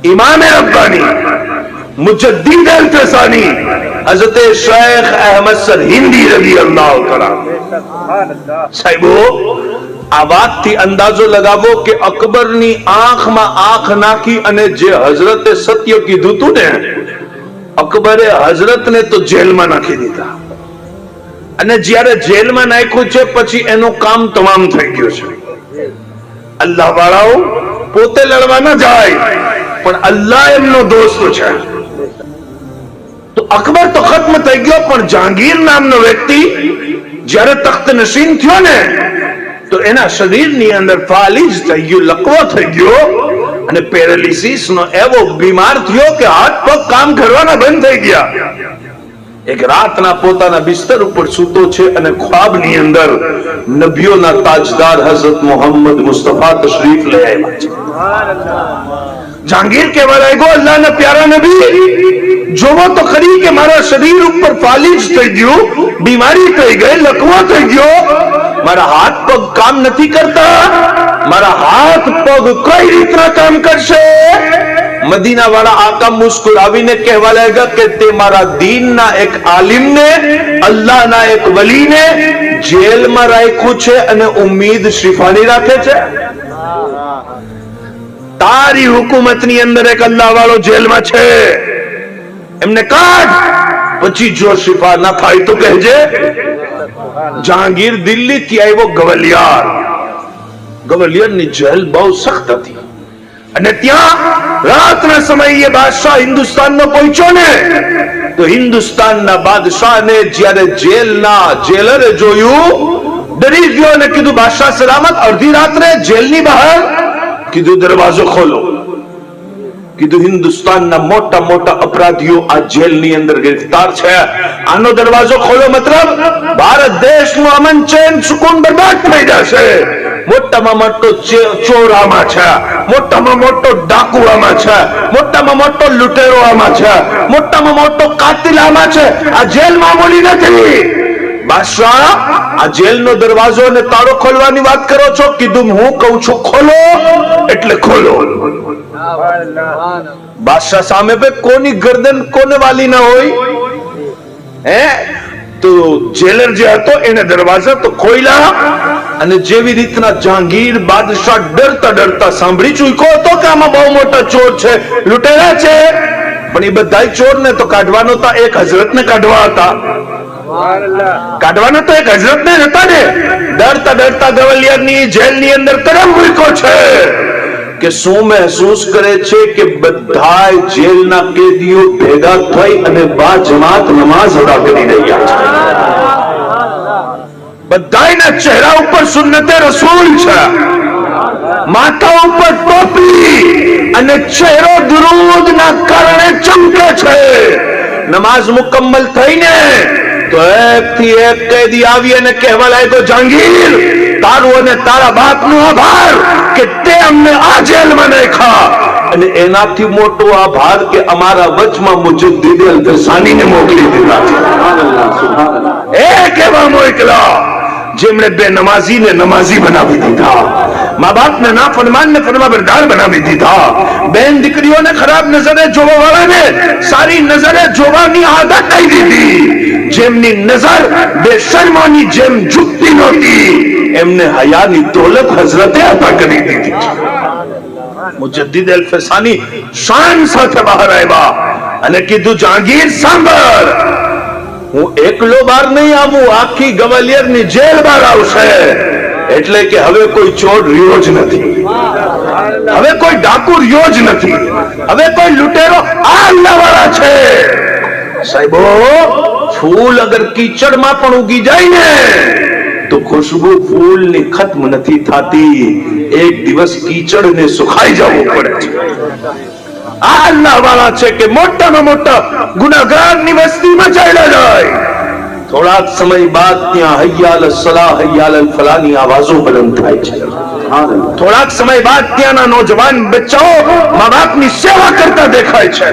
इमाम रब्बानी मुजद्दीद अल फसानी हजरत शेख अहमद सर हिंदी रबी अल्लाह तआला સાહેબો આ વાતથી અંદાજો લગાવો કે અકબરની આંખમાં આંખ નાખી અને જે હઝરતે સત્ય કીધું તું ને અકબરે હઝરતને તો જેલમાં નાખી દીધા અને જ્યારે જેલમાં નાખ્યું છે પછી એનું કામ તમામ થઈ ગયું છે અલ્લાહ વાળાઓ પોતે લડવા ન જાય પણ અલ્લાહ એમનો દોસ્ત છે. તો અકબર તો ખત્મ થઈ ગયો, પણ જહાંગીર નામનો વ્યક્તિ જ્યારે તખ્ત નસીન થયો ને, તો એના શરીરની અંદર ફાલીજ થઈ ગયું, લકવો થઈ ગયો અને પેરાલિસિસ નો એવો બીમાર થયો કે હાથ પગ કામ કરવાના બંધ થઈ ગયા. એક રાતના પોતાના બિસ્તર ઉપર સૂતો છે અને ખ્વાબની અંદર નબીઓના તાજદાર હઝરત મોહમ્મદ મુસ્તફા તશરીફ લઈ આવ્યા છે. જહાંગીર કહેવા લાગ્યો અલ્લાહના પ્યારા નબી જોવો તો ખરી કે મારા શરીર ઉપર ફાલીજ થઈ ગયું બીમારી થઈ ગઈ લકવો થઈ ગયો મારા હાથ પગ કામ નથી કરતા મારા હાથ પગ કઈ રીતના કામ કરશે મદીના વાળા આકા મુસ્કુરાવીને કહેવા લાગ્યા કે તે મારા દીનના એક આલિમને અલ્લાહના એક વલીને જેલમાં રાખ્યું છે અને ઉમ્મીદ શિફાની રાખે છે તારી હુકુમતની અંદર એક અલ્લાહ વાળો જેલમાં છે. એમને કાઢ. પછી જો શિફા ના થાય તો કહેજે, જહાંગીર દિલ્હી થી આવ્યો ગવલિયાર. ગવલિયરની જેલ બહુ સખત હતી. અને ત્યાં રાતના સમયે બાદશાહ હિન્દુસ્તાનમાં પહોંચ્યો ને, તો હિન્દુસ્તાનના બાદશાહને જ્યારે જેલના જેલરે જોયું, ડરી ગયો અને કીધું, બાદશાહ, સલામત અડધી રાત્રે જેલની બહાર કીધું દરવાજો ખોલો કીધું હિન્દુસ્તાનના મોટા મોટા અપરાધીઓ આ જેલની અંદર ગિરફ્તાર છે આનો દરવાજો ખોલો મતલબ ભારત દેશનું અમન ચેન સુકૂન બરબાદ થઈ જશે મોટામાં મોટો ચે- ચોર આમાં છે મોટામાં મોટો ડાકુ આમાં છે મોટામાં મોટો લૂંટેરો આમાં છે મોટામાં મોટો કાતિલ આમાં છે આ જેલ મામૂલી નથી બાદશાહ, આ જેલનો દરવાજો અને તાળો ખોલવાની વાત કરો છો? કીધું હું કહું છું, ખોલો. એટલે ખોલો. બાદશાહ સામે પે કોની ગરદન કોને વાલી ના હોય? હે? તો જેલર જે હતો, એને દરવાજા તો ખોઈલા અને જેવી રીતના જહાંગીર બાદશાહ ડરતા ડરતા સાંભળી ચૂક્યો હતો કે આમાં બહુ મોટા ચોર છે? લૂંટેરા છે? પણ એ બધા ચોર ને તો કાઢવાનો હતા એક હઝરત ને કાઢવા હતા. કાઢવાના તો એક હજરત ને હતા ને. ડરતા ડરતા ગવલિયારની જેલની અંદર કરમ મૂક્યો છે કે શું મહેસૂસ કરે છે કે બધા જેલના કેદીઓ ભેગા થઈ અને બા જમાત નમાઝ અદા કરી રહ્યા છે. બધાના ચહેરા ઉપર સુન્નતે રસૂલ છે. માથા ઉપર ટોપી અને ચહેરો દુરૂદ ના કારણે ચમકે છે. નમાઝ મુકમ્મલ થઈને થી એક કેદી આવી અને કહેવા લાગ્યો જહાંગીર તારું અને તારા બાપનો આભાર કે તે અમને આ જેલમાં નાખ્યા. અને એનાથી મોટો આભાર કે અમારા વચમાં મુજબ દીદેલ દર્શાનીને મોકલી દીધા. છે એ કેવા મોકલા જેમણે બે નમાઝી ને નમાઝી બનાવી દીધા. મા બાપ ને ફરમાન ને ફરમાબરદાર બનાવી દીધા. બેન દીકરીઓને ખરાબ નજરે જોવા વાળાને સારી નજરે જોવાની આદત દઈ દીધી. જેમની નજર બેશરમાની જેમ ઝૂકતી નહોતી. એમને હયાની દોલત હઝરતે અતા કરી દીધી. મુજદ્દીદ અલ્ફસાની શાન સાથે બહાર આવ્યા અને કીધું જાગીર સાંભળ. હું એકલો બાર નહીં આવું, આખી ગવાલિયરની જેલ બહાર આવશે. એટલે કે હવે કોઈ ચોર રહ્યો જ નથી. હવે કોઈ ડાકુ રહ્યો જ નથી. હવે કોઈ લૂંટેરો આ અલ્લાહવાળા છે. સાહેબો, ફૂલ અગર કીચડમાં પણ ઉગી જાય ને, તો ખુશ્બુ ફૂલની ખત્મ નથી થતી. એક દિવસ કીચડ ને સુખાઈ જવું પડે છે. આ અલ્લાહ છે કે મોટામાં મોટા ગુનાગારની વસ્તીમાં ચાલ્યા જાય. થોડાક સમય બાદ ત્યાં હૈયાલ સલાહ, હૈયાલ ફલાની આવાજો બલંદ થાય છે. થોડાક સમય બાદ ત્યાંના નોજવાન બચ્ચાઓ મા બાપની સેવા કરતા દેખાય છે.